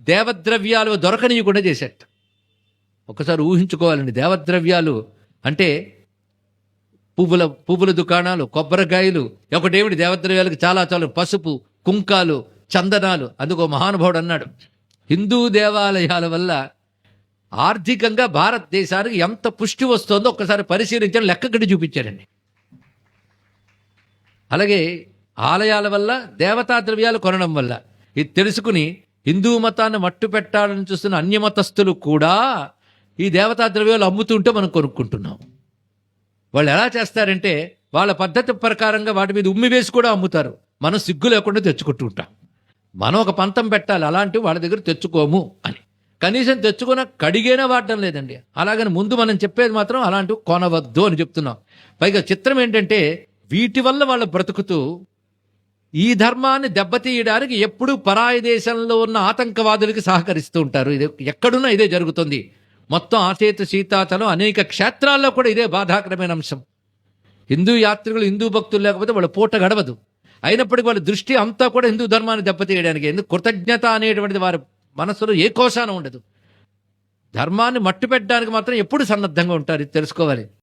దేవద్రవ్యాలు దొరకనియకుండా చేసేట ఒకసారి ఊహించుకోవాలండి దేవద్రవ్యాలు అంటే పువ్వుల పువ్వుల దుకాణాలు కొబ్బరికాయలు ఒకటేమిటి దేవద్రవ్యాలకు చాలా చాలా పసుపు కుంకాలు చందనాలు అందుకో మహానుభావుడు అన్నాడు. హిందూ దేవాలయాల వల్ల ఆర్థికంగా భారతదేశానికి ఎంత పుష్టి వస్తుందో ఒక్కసారి పరిశీలించడం లెక్కగట్టి చూపించారండి అలాగే ఆలయాల వల్ల దేవతా ద్రవ్యాలు కొనడం వల్ల ఇది తెలుసుకుని హిందూ మతాన్ని మట్టు పెట్టాలని చూస్తున్న అన్యమతస్థులు కూడా ఈ దేవతా ద్రవ్యాలు అమ్ముతుంటే మనం కొనుక్కుంటున్నాం. వాళ్ళు ఎలా చేస్తారంటే వాళ్ళ పద్ధతి ప్రకారంగా వాటి మీద ఉమ్మి వేసి కూడా అమ్ముతారు. మనం సిగ్గు లేకుండా తెచ్చుకుంటూ ఉంటాం మనం ఒక పంతం పెట్టాలి అలాంటివి వాళ్ళ దగ్గర తెచ్చుకోము అని. కనీసం తెచ్చుకున్న కడిగేనా వాడటం లేదండి. అలాగని ముందు మనం చెప్పేది మాత్రం అలాంటివి కొనవద్దు అని చెప్తున్నాం. పైగా చిత్రం ఏంటంటే వీటి వల్ల వాళ్ళు బ్రతుకుతూ ఈ ధర్మాన్ని దెబ్బతీయడానికి ఎప్పుడూ పరాయి దేశంలో ఉన్న ఆతంకవాదులకి సహకరిస్తూ ఉంటారు. ఇది ఎక్కడున్నా ఇదే జరుగుతుంది. మొత్తం ఆచేత సీతాతలం అనేక క్షేత్రాల్లో కూడా ఇదే బాధాకరమైన అంశం. హిందూ యాత్రికులు హిందూ భక్తులు లేకపోతే వాళ్ళ పూట గడవదు. అయినప్పటికీ వాళ్ళ దృష్టి అంతా కూడా హిందూ ధర్మాన్ని దెబ్బతీయడానికి. ఎందుకు? కృతజ్ఞత అనేటువంటిది వారి మనసులో ఏ కోశాన ఉండదు. ధర్మాన్ని మట్టు పెట్టడానికి మాత్రం ఎప్పుడు సన్నద్ధంగా ఉంటారు. ఇది తెలుసుకోవాలి.